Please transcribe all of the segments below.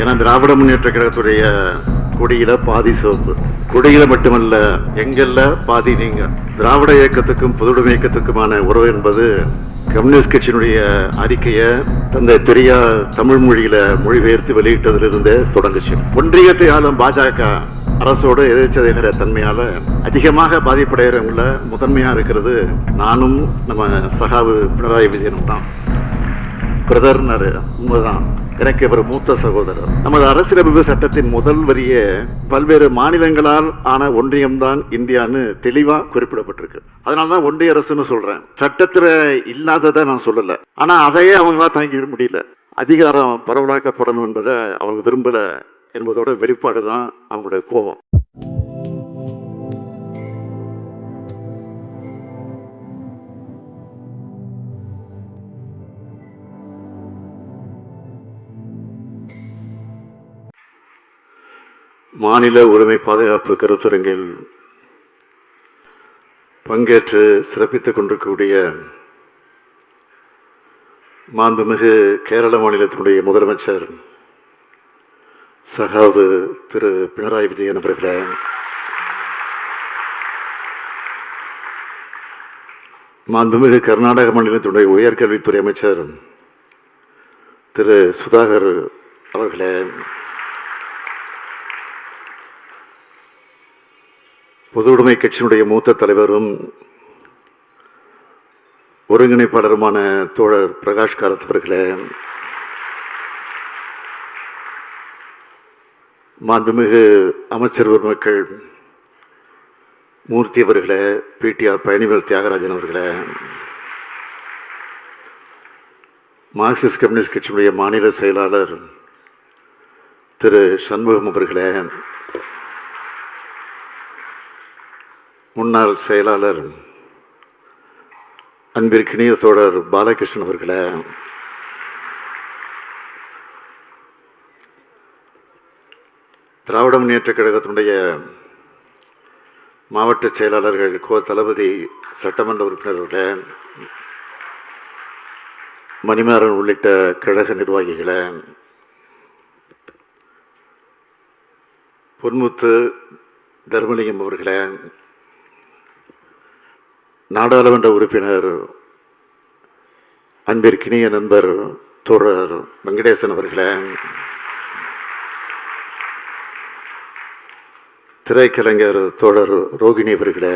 ஏன்னா திராவிட முன்னேற்ற கழகத்துடைய கொடியில பாதி சிவப்பு. கொடியில மட்டுமல்ல எங்கெல்ல பாதி நீங்க. திராவிட இயக்கத்துக்கும் பொதுவுடைமை இயக்கத்துக்குமான உறவு என்பது கம்யூனிஸ்ட் கட்சியினுடைய அறிக்கையை தந்தை பெரியார் தமிழ் மொழியில மொழிபெயர்த்து வெளியிட்டதிலிருந்தே தொடங்குச்சு. ஒன்றியத்தை ஆளும் பாஜக அரசோடு எதிர்ச்சதைகிற தன்மையால அதிகமாக பாதிப்படைகிறவங்கள முதன்மையா இருக்கிறது நானும் நம்ம சகாவு பினராயி விஜயனும் தான். பிரதர்னாரு உண்மைதான். எனக்கு இவர் மூத்த சகோதரர். நமது அரசியலமைப்பு சட்டத்தின் முதல் வரியே பல்வேறு மாநிலங்களால் ஆன ஒன்றியம்தான் இந்தியான்னு தெளிவா குறிப்பிடப்பட்டிருக்கு. அதனால தான் ஒன்றிய அரசுன்னு சொல்றேன். சட்டத்துல இல்லாததை நான் சொல்லல. ஆனா அதையே அவங்களா தாங்கிட முடியல. அதிகாரம் பரவலாக்கப்படணும் என்பதை அவங்க விரும்பல என்பதோட வெளிப்பாடு தான் அவங்களுடைய கோபம். மாநில உரிமை பாதுகாப்பு கருத்தரங்கில் பங்கேற்று சிறப்பித்துக் கொண்டிருக்கக்கூடிய மாண்புமிகு கேரள மாநிலத்தினுடைய முதலமைச்சர் சகாவு திரு பினராயி விஜயன் அவர்களே. மாண்புமிகு கர்நாடக மாநிலத்தினுடைய உயர்கல்வித்துறை அமைச்சர் திரு சுதாகர் அவர்களே. பொதுவுடைமை கட்சியினுடைய மூத்த தலைவரும் ஒருங்கிணைப்பாளருமான தோழர் பிரகாஷ் காரத் அவர்களே மாண்புமிகு அமைச்சர் பெருமக்கள் மூர்த்தி அவர்களே பிடிஆர் பழனிவேல் தியாகராஜன் அவர்களே மார்க்சிஸ்ட் கம்யூனிஸ்ட் கட்சியினுடைய மாநில செயலாளர் திரு சண்முகம் அவர்களே முன்னாள் செயலாளர் அன்பிற்கினிய தோழர் பாலகிருஷ்ணன் அவர்களை. திராவிட முன்னேற்ற கழகத்தினுடைய மாவட்ட செயலாளர்கள் கோ தளபதி சட்டமன்ற உறுப்பினர்களை மணிமாறன் உள்ளிட்ட கழக நிர்வாகிகளை பொன்முத்து தர்மலிங்கம் அவர்களை நாடாளுமன்ற உறுப்பினர் அன்பிற்கினிய நண்பர் தோழர் வெங்கடேசன் அவர்களே திரைக்கலைஞர் தோழர் ரோகிணி அவர்களே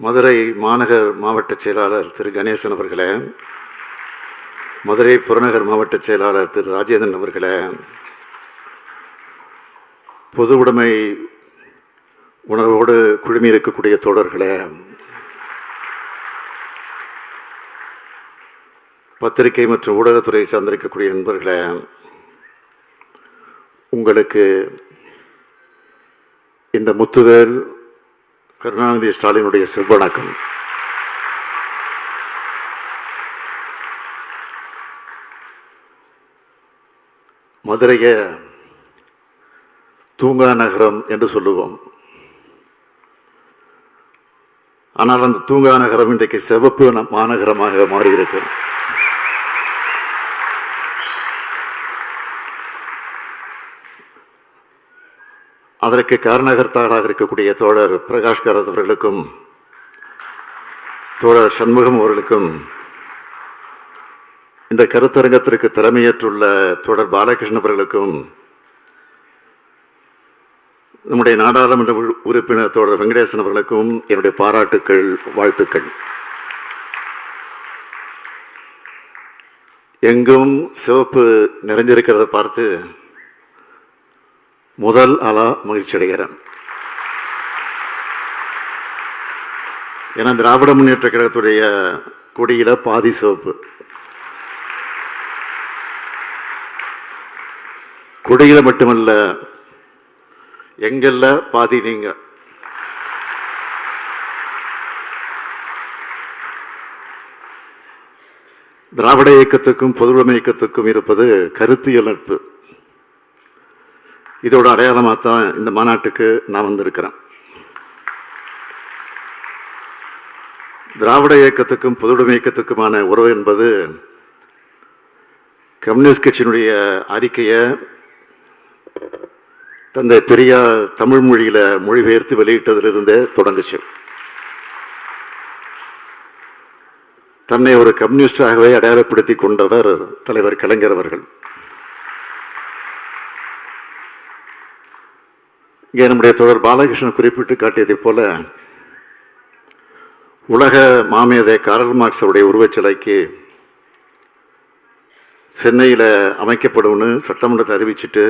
மதுரை மாநகர் மாவட்ட செயலாளர் திரு கணேசன் அவர்களே மதுரை புறநகர் மாவட்ட செயலாளர் திரு ராஜேந்திரன் அவர்களே பொது உடைமை உணர்வோடு குழுமி இருக்கக்கூடிய தோழர்களே பத்திரிகை மற்றும் ஊடகத்துறையை சார்ந்திருக்கக்கூடிய நண்பர்களே உங்களுக்கு இந்த முத்துதல் கருணாநிதி ஸ்டாலினுடைய செவ்வணக்கம் மதுரைய தூங்கா நகரம் என்று சொல்லுவோம். ஆனால் அந்த தூங்கா நகரம் இன்றைக்கு சிவப்பு மாநகரமாக மாறியிருக்கு அதற்கு காரணகர்த்தாராக இருக்கக்கூடிய தோழர் பிரகாஷ் கரத் அவர்களுக்கும் தோழர் சண்முகம் அவர்களுக்கும் இந்த கருத்தரங்கத்திற்கு திறமையற்றுள்ள தோழர் பாலகிருஷ்ணன் அவர்களுக்கும் நம்முடைய நாடாளுமன்ற உறுப்பினர் தோழர் வெங்கடேசன் அவர்களுக்கும் என்னுடைய பாராட்டுக்கள் வாழ்த்துக்கள். எங்கும் சிவப்பு நிறைஞ்சிருக்கிறத பார்த்து முதல் அலா மகிழ்ச்சி அடைகிறேன். ஏன்னா திராவிட முன்னேற்ற கழகத்துடைய கொடியில பாதி சிவப்பு. கொடியில மட்டுமல்ல எங்கெல்ல பாதி நீங்க. திராவிட இயக்கத்துக்கும் பொதுவுடைமை இயக்கத்துக்கும் இருப்பது கருத்தியல் நட்பு. இதோட அடையாளமாக தான் இந்த மாநாட்டுக்கு நான் வந்திருக்கிறேன். திராவிட இயக்கத்துக்கும் பொதுவுடைமை இயக்கத்துக்குமான உறவு என்பது கம்யூனிஸ்ட் கட்சியினுடைய அறிக்கையை தந்தை பெரியா தமிழ் மொழியில் மொழிபெயர்த்து வெளியிட்டதிலிருந்தே தொடங்குச்சு. தன்னை ஒரு கம்யூனிஸ்டாகவே அடையாளப்படுத்தி கொண்டவர் தலைவர் கலைஞர் அவர்கள். இங்கே நம்முடைய தொடர் பாலகிருஷ்ணன் குறிப்பிட்டு காட்டியதைப் போல உலக மாமேதை காரல் மார்க்ஸ் அவருடைய உருவச்சிலைக்கு சென்னையில் அமைக்கப்படும்னு சட்டமன்றத்தை அறிவிச்சிட்டு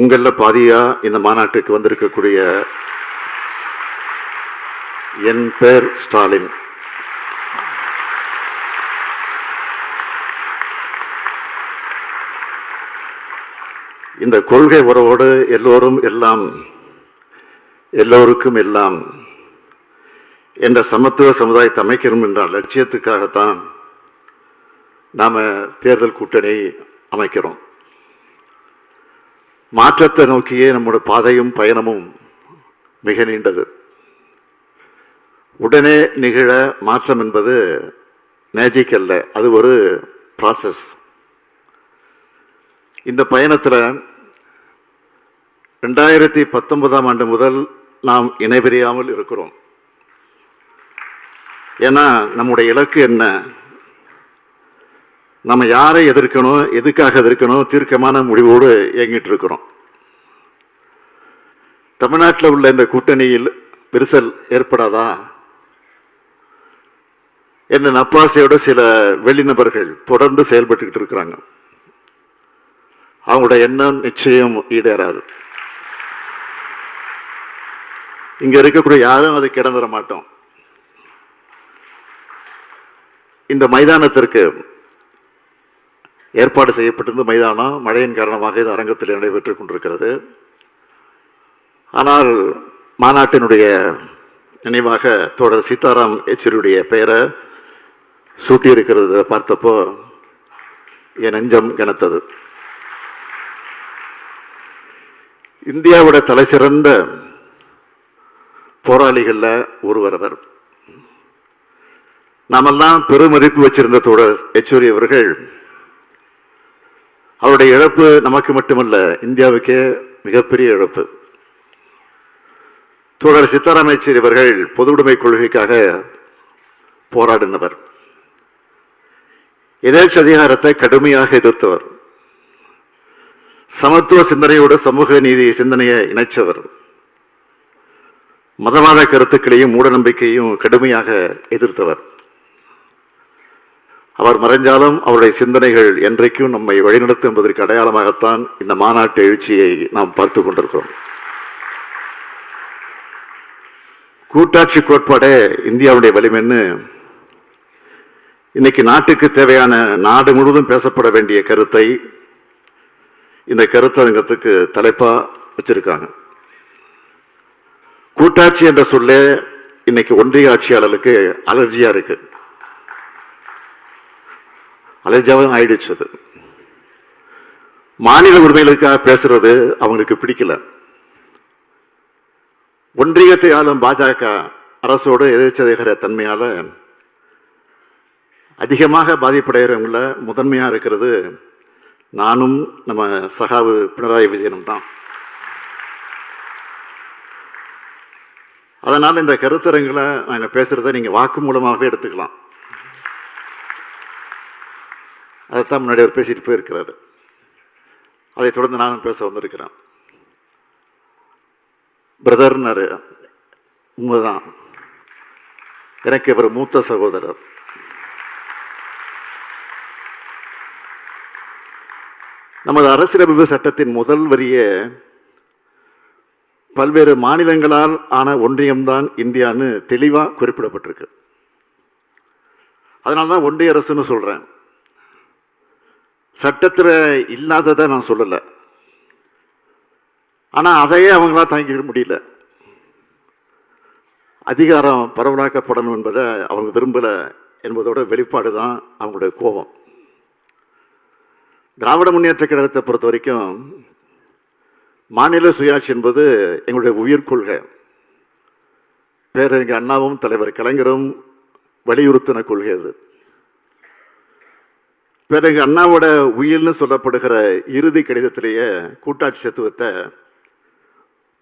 உங்களில் பாதியா இந்த மாநாட்டுக்கு வந்திருக்கக்கூடிய என் பேர் ஸ்டாலின். இந்த கொள்கை உறவோடு எல்லோரும் எல்லாம் எல்லோருக்கும் எல்லாம் என்ற சமத்துவ சமுதாயத்தை அமைக்கணும் என்ற லட்சியத்துக்காகத்தான் நாம் தேர்தல் கூட்டணி அமைக்கிறோம். மாற்றத்தை நோக்கியே நம்முடைய பாதையும் பயணமும் மிக நீண்டது. உடனே நிகழ மாற்றம் என்பது மேஜிக் அல்ல. அது ஒரு ப்ராசஸ் இந்த பயணத்தில் ரெண்டாயிரத்தி பத்தொன்பதாம் ஆண்டு முதல் நாம் இணைபிரியாமல் இருக்கிறோம். ஏன்னா நம்முடைய இலக்கு என்ன? நம்ம யாரை எதிர்க்கணும் எதுக்காக எதிர்க்கணும் தீர்க்கமான முடிவோடு இயங்கிட்டு இருக்கிறோம் தமிழ்நாட்டில் உள்ள இந்த கூட்டணியில் விரிசல் ஏற்படாதா? என்ன நப்பாசையோட சில வெளிநபர்கள் தொடர்ந்து செயல்பட்டுக்கிட்டு இருக்கிறாங்க. அவங்களோட எண்ணம் நிச்சயம் ஈடேறாது. இங்க இருக்கக்கூடிய யாரும் அதை கிடந்துட மாட்டோம். இந்த மைதானத்திற்கு ஏற்பாடு செய்யப்பட்டிருந்த மைதானம் மழையின் காரணமாக இது அரங்கத்தில் நடைபெற்றுக் கொண்டிருக்கிறது. ஆனால் மாநாட்டினுடைய நினைவாக தோழர் சீதாராம் யெச்சூரியுடைய பெயரை சூட்டியிருக்கிறத பார்த்தப்போ என் நெஞ்சம் கனத்தது. இந்தியாவோட தலை சிறந்த ஒருவர் அவர். நாமெல்லாம் பெருமதிப்பு வச்சிருந்த தோழர் யெச்சூரி அவர்கள் அவருடைய இழப்பு நமக்கு மட்டுமல்ல இந்தியாவுக்கே மிகப்பெரிய இழப்பு. தோழர் சித்தாராமேச்சர் இவர்கள் அவர்கள் பொதுவுடைமை கொள்கைக்காக போராடினவர். எதேச்ச அதிகாரத்தை கடுமையாக எதிர்த்தவர். சமத்துவ சிந்தனையோடு சமூக நீதி சிந்தனையை இணைச்சவர். மதவாத கருத்துக்களையும் மூட நம்பிக்கையும் கடுமையாக எதிர்த்தவர். அவர் மறைஞ்சாலும் அவருடைய சிந்தனைகள் என்றைக்கும் நம்மை வழிநடத்தும் என்பதற்கு அடையாளமாகத்தான் இந்த மாநாட்டு எழுச்சியை நாம் பார்த்து கொண்டிருக்கிறோம். கூட்டாட்சி கோட்பாடே இந்தியாவுடைய வலிமைன்னு இன்னைக்கு நாட்டுக்கு தேவையான நாடு முழுவதும் பேசப்பட வேண்டிய கருத்தை இந்த கருத்தரங்கத்துக்கு தலைப்பா வச்சிருக்காங்க. கூட்டாட்சி என்ற சொல்லே இன்னைக்கு ஒன்றிய ஆட்சியாளர்களுக்கு அலர்ஜியா இருக்கு. அலைஜாவும் ஆயிடுச்சு அது. மாநில உரிமைகளுக்காக பேசுறது அவங்களுக்கு பிடிக்கல. ஒன்றியத்தை ஆளும் பாஜக அரசோடு எதிர்ச்சதிகர தன்மையால் அதிகமாக பாதிப்படைகிறவங்கள முதன்மையாக இருக்கிறது நானும் நம்ம சகாவு பினராயி விஜயனும் தான். அதனால் இந்த கருத்தரங்களை நாங்கள் பேசுகிறத நீங்கள் வாக்கு மூலமாகவே எடுத்துக்கலாம். அதைத்தான் முன்னாடி அவர் பேசிட்டு போயிருக்கிறாரு. அதை தொடர்ந்து நானும் பேச வந்திருக்கிறேன். பிரதர்னாரு உண்மைதான். எனக்கு இவர் மூத்த சகோதரர். நமது அரசியலமைப்பு சட்டத்தின் முதல் வரியே பல்வேறு மாநிலங்களால் ஆன ஒன்றியம்தான் இந்தியான்னு தெளிவாக குறிப்பிடப்பட்டிருக்கு. அதனால தான் ஒன்றிய அரசுன்னு சொல்கிறேன் சட்டத்தில் இல்லாததை நான் சொல்லலை. ஆனால் அதையே அவங்களால் தாங்கிக்க முடியல. அதிகாரம் பரவலாக்கப்படணும் என்பதை அவங்க விரும்பலை என்பதோட வெளிப்பாடு தான் அவங்களுடைய கோபம். திராவிட முன்னேற்ற கழகத்தை பொறுத்த வரைக்கும் மாநில சுயாட்சி என்பது எங்களுடைய உயிர் கொள்கை. பேரறிஞர் அண்ணாவும் தலைவர் கலைஞரும் வலியுறுத்தின கொள்கை அது. பிறகு அண்ணாவோட உயில்னு சொல்லப்படுகிற இறுதி கடிதத்திலேயே கூட்டாட்சி தத்துவத்தை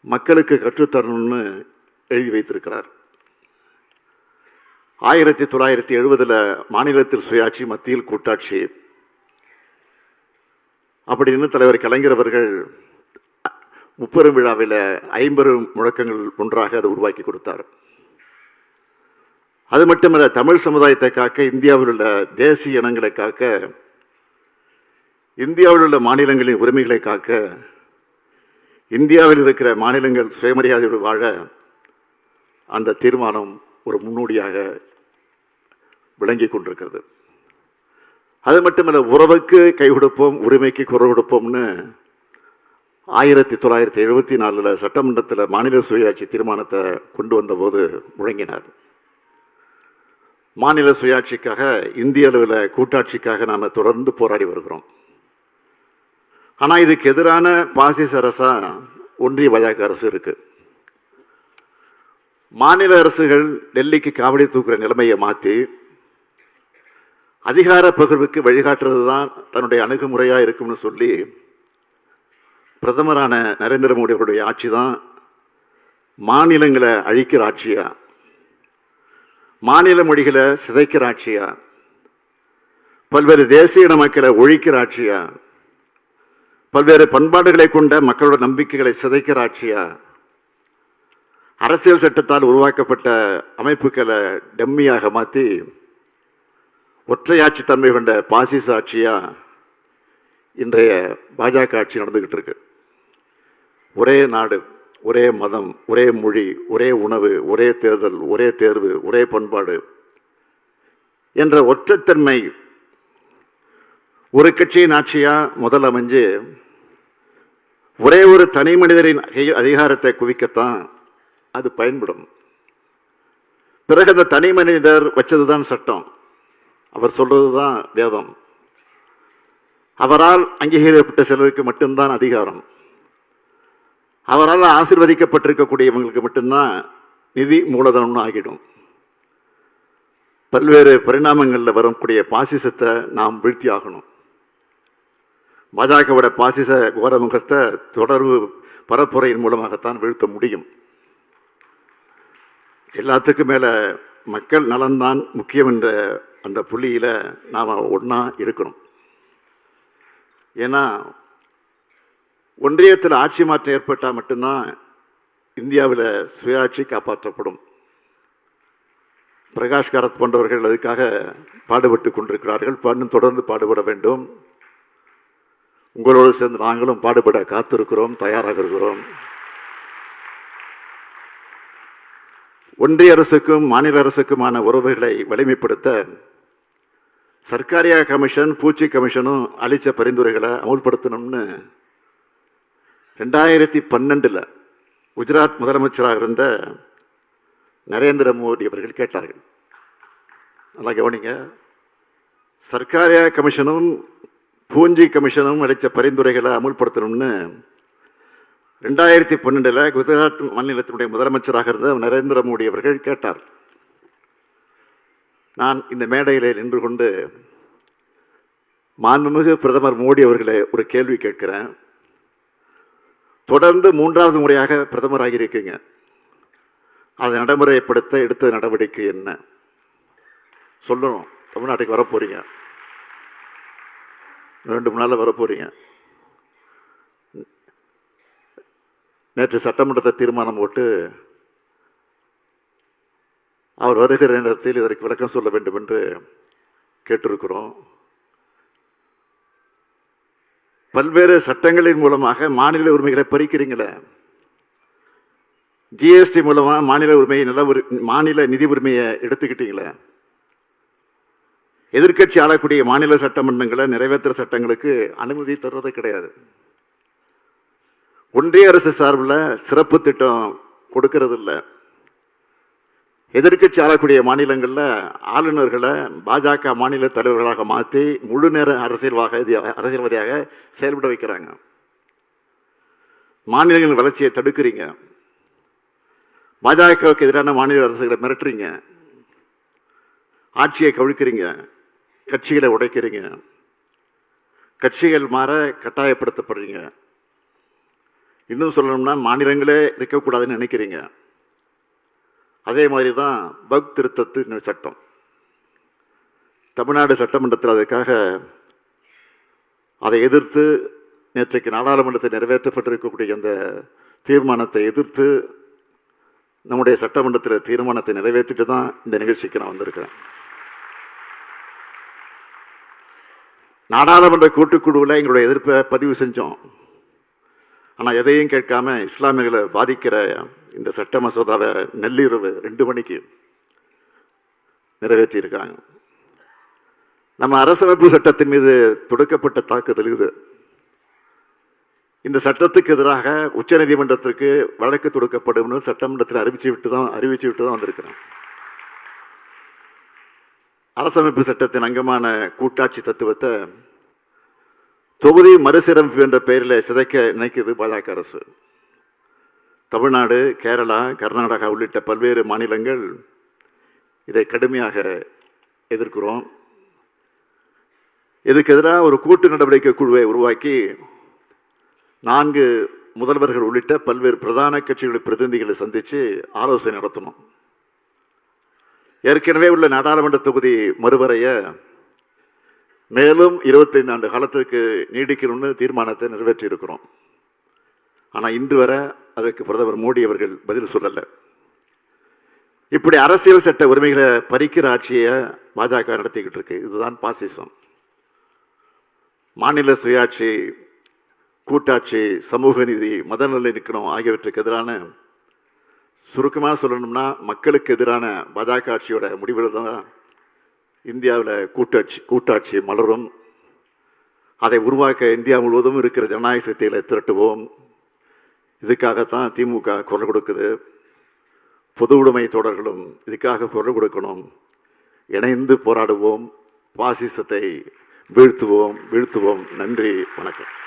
மக்களுக்கு கற்றுத்தரணும்னு எழுதி வைத்திருக்கிறார். ஆயிரத்தி தொள்ளாயிரத்தி எழுபதுல மாநிலத்தில் சுயாட்சி மத்தியில் கூட்டாட்சி. அப்படின்னு தலைவர் கலைஞர் அவர்கள் முப்பெரும் விழாவில் ஐம்பெரும் முழக்கங்கள் ஒன்றாக அதை உருவாக்கி கொடுத்தார். அது மட்டுமல்ல தமிழ் சமுதாயத்தை காக்க இந்தியாவில் உள்ள தேசிய இனங்களை காக்க இந்தியாவில் உள்ள மாநிலங்களின் உரிமைகளை காக்க இந்தியாவில் இருக்கிற மாநிலங்கள் சுயமரியாதையோடு வாழ அந்த தீர்மானம் ஒரு முன்னோடியாக விளங்கி கொண்டிருக்கிறது. அது மட்டுமல்ல உறவுக்கு கை கொடுப்போம் உரிமைக்கு குரல் கொடுப்போம்னு ஆயிரத்தி தொள்ளாயிரத்தி எழுபத்தி நாலில் சட்டமன்றத்தில் மாநில சுயாட்சி தீர்மானத்தை கொண்டு வந்தபோது முழங்கினார். மாநில சுயாட்சிக்காக இந்திய அளவில் கூட்டாட்சிக்காக நாம் தொடர்ந்து போராடி வருகிறோம். ஆனால் இதுக்கு எதிரான பாசிச அரசாக ஒன்றிய பாஜக அரசு இருக்குது மாநில அரசுகள் டெல்லிக்கு காவடி தூக்குற நிலைமையை மாற்றி அதிகார பகிர்வுக்கு வழிகாட்டுறது தான் தன்னுடைய அணுகுமுறையாக இருக்கும்னு சொல்லி பிரதமரான நரேந்திர மோடி அவருடைய ஆட்சி தான் மாநிலங்களை அழிக்கிற ஆட்சியாக மாநில மொழிகளை சிதைக்கிற ஆட்சியா பல்வேறு தேசிய இன மக்களை ஒழிக்கிற ஆட்சியா பல்வேறு பண்பாடுகளை கொண்ட மக்களோட நம்பிக்கைகளை சிதைக்கிற ஆட்சியா அரசியல் சட்டத்தால் உருவாக்கப்பட்ட அமைப்புகளை டம்மியாக மாற்றி ஒற்றையாட்சி தன்மை கொண்ட பாசிச ஆட்சியா இன்றைய பாஜக ஆட்சி நடந்துகிட்டு இருக்கு. ஒரே நாடு. ஒரே மதம் ஒரே மொழி ஒரே உணவு ஒரே தேர்தல் ஒரே தேர்வு ஒரே பண்பாடு என்ற ஒற்றைத்தன்மை ஒரு கட்சியின் ஆட்சியா? முதல் அமைஞ்சு ஒரே ஒரு தனி மனிதரின் அதிகாரத்தை குவிக்கத்தான் அது பயன்படும். பிறகு அந்த தனி மனிதர் வச்சதுதான் சட்டம். அவர் சொல்றதுதான் வேதம். அவரால் அங்கீகரிக்கப்பட்ட சிலருக்கு மட்டும்தான் அதிகாரம். அவரால் ஆசிர்வதிக்கப்பட்டிருக்கக்கூடியவங்களுக்கு மட்டும்தான் நிதி மூலதனம்னு ஆகிடும். பல்வேறு பரிணாமங்களில் வரக்கூடிய பாசிசத்தை நாம் வீழ்த்தி ஆகணும். பாஜகவோட பாசிச கோரமுகத்தை தொடர்பு பரப்புரையின் மூலமாகத்தான் வீழ்த்த முடியும். எல்லாத்துக்கும் மேலே மக்கள் நலன்தான் முக்கியம் என்ற அந்த புள்ளியில் நாம் ஒன்றா இருக்கணும். ஏன்னா ஒன்றியத்தில் ஆட்சி மாற்றம் ஏற்பட்டால் மட்டும்தான் இந்தியாவில் சுயாட்சி காப்பாற்றப்படும். பிரகாஷ் காரத் போன்றவர்கள் அதுக்காக பாடுபட்டு கொண்டிருக்கிறார்கள். இன்னும் தொடர்ந்து பாடுபட வேண்டும். உங்களோடு சேர்ந்து நாங்களும் பாடுபட காத்திருக்கிறோம் தயாராக இருக்கிறோம். ஒன்றிய அரசுக்கும் மாநில அரசுக்குமான உறவுகளை வலிமைப்படுத்த சர்க்காரியா கமிஷன் பூச்சி கமிஷனும் அளித்த பரிந்துரைகளை அமுல்படுத்தணும்னு ரெண்டாயிரத்தி பன்னெண்டில் குஜராத் முதலமைச்சராக இருந்த நரேந்திர மோடி அவர்கள் கேட்டார்கள். நல்லா கவனிங்க. சர்க்காரியா கமிஷனும் பூஞ்சி கமிஷனும் அளித்த பரிந்துரைகளை அமுல்படுத்தணும்னு ரெண்டாயிரத்தி பன்னெண்டில் குஜராத் மாநிலத்தினுடைய முதலமைச்சராக இருந்த நரேந்திர மோடி அவர்கள் கேட்டார். நான் இந்த மேடையில் நின்று கொண்டு மாண்புமிகு பிரதமர் மோடி அவர்களை ஒரு கேள்வி கேட்கிறேன். தொடர்ந்து மூன்றாவது முறையாக பிரதமராகி இருக்கீங்க அதை நடைமுறைப்படுத்த எடுத்த நடவடிக்கை என்ன? சொல்லணும். தமிழ்நாட்டுக்கு வரப்போகிறீங்க ரெண்டு மூணு நாளில் வரப்போறீங்க. நேற்று சட்டமன்றத்தை தீர்மானம் போட்டு அவர் வருகிற நேரத்தில் இதற்கு விளக்கம் சொல்ல வேண்டும் என்று கேட்டிருக்கிறோம். பல்வேறு சட்டங்களின் மூலமாக மாநில உரிமைகளை பறிக்கிறீங்களே? ஜிஎஸ்டி மூலமாக மாநில உரிமையை நில உரி மாநில நிதி உரிமையை எடுத்துக்கிட்டீங்களே? எதிர்க்கட்சி ஆளக்கூடிய மாநில சட்டமன்றங்களை நிறைவேற்ற சட்டங்களுக்கு அனுமதி தருவது கிடையாது. ஒன்றிய அரசு சார்பில் சிறப்பு திட்டம் கொடுக்கறதில்லை. எதிர்கட்சி எதிர்க்கட்சி ஆளக்கூடிய மாநிலங்களில் ஆளுநர்களை பாஜக மாநில தலைவர்களாக மாற்றி முழு நேர அரசியல்வாக அரசியல்வாதியாக செயல்பட வைக்கிறாங்க. மாநிலங்களின் வளர்ச்சியை தடுக்கிறீங்க. பாஜகவுக்கு எதிரான மாநில அரசுகளை மிரட்டுறீங்க. ஆட்சியை கவிழ்க்கிறீங்க. கட்சிகளை உடைக்கிறீங்க. கட்சிகள் மாற கட்டாயப்படுத்தப்படுறீங்க. இன்னும் சொல்லணும்னா மாநிலங்களே இருக்கக்கூடாதுன்னு நினைக்கிறீங்க. அதே மாதிரி தான் வக் திருத்தத்து சட்டம். தமிழ்நாடு சட்டமன்றத்தில் அதற்காக அதை எதிர்த்து நேற்றைக்கு நாடாளுமன்றத்தில் நிறைவேற்றப்பட்டிருக்கக்கூடிய அந்த தீர்மானத்தை எதிர்த்து நம்முடைய சட்டமன்றத்தில் தீர்மானத்தை நிறைவேற்றிட்டு தான் இந்த நிகழ்ச்சிக்கு நான் வந்திருக்கிறேன். நாடாளுமன்ற கூட்டுக்குழுவில் எங்களுடைய எதிர்ப்பை பதிவு செஞ்சோம். ஆனால் எதையும் கேட்காம இஸ்லாமியர்களை பாதிக்கிற இந்த சட்ட மசோதாவை நள்ளிரவு ரெண்டு மணிக்கு நிறைவேற்றியிருக்காங்க. நம்ம அரசமைப்பு சட்டத்தின் மீது தொடுக்கப்பட்ட தாக்குதல் இது. இந்த சட்டத்துக்கு எதிராக உச்சநீதிமன்றத்திற்கு வழக்கு தொடுக்கப்படும்னு சட்டமன்றத்தில் அறிவிச்சு விட்டு தான் அறிவிச்சு விட்டு தான் வந்திருக்கிறேன். அரசமைப்பு சட்டத்தின் அங்கமான கூட்டாட்சி தத்துவத்தை தொகுதி மறுசீரமைப்பு என்ற பெயரில் சிதைக்க நினைக்குது பாஜக அரசு. தமிழ்நாடு கேரளா கர்நாடகா உள்ளிட்ட பல்வேறு மாநிலங்கள் இதை கடுமையாக எதிர்க்கிறோம். இதுக்கு எதிராக ஒரு கூட்டு நடவடிக்கை குழுவை உருவாக்கி நான்கு முதல்வர்கள் உள்ளிட்ட பல்வேறு பிரதான கட்சிகளின் பிரதிநிதிகளை சந்தித்து ஆலோசனை நடத்தணும். ஏற்கனவே உள்ள நாடாளுமன்ற தொகுதி மறுவரைய மேலும் இருபத்தைந்து ஆண்டு காலத்திற்கு நீடிக்கணும்னு தீர்மானத்தை நிறைவேற்றியிருக்கிறோம். ஆனால் இன்று வரை அதற்கு பிரதமர் மோடி அவர்கள் பதில் சொல்லலை. இப்படி அரசியல் சட்ட உரிமைகளை பறிக்கிற ஆட்சியை பாஜக நடத்திக்கிட்டு இருக்கு. இதுதான் பாசிசம். மாநில சுயாட்சி கூட்டாட்சி சமூக நீதி மத நல்லிணக்கம் ஆகியவற்றுக்கு எதிரான சுருக்கமாக சொல்லணும்னா மக்களுக்கு எதிரான பாஜக ஆட்சியோட முடிவில் தான் இந்தியாவில் கூட்டாட்சி கூட்டாட்சி மலரும். அதை உருவாக்க இந்தியா முழுவதும் இருக்கிற ஜனநாயக சக்திகளை திரட்டுவோம். இதுக்காகத்தான் திமுக குரல் கொடுக்குது. பொது உடைமை தொடர்களும் இதுக்காக குரல் கொடுக்கணும். இணைந்து போராடுவோம். பாசிசத்தை வீழ்த்துவோம் வீழ்த்துவோம். நன்றி வணக்கம்.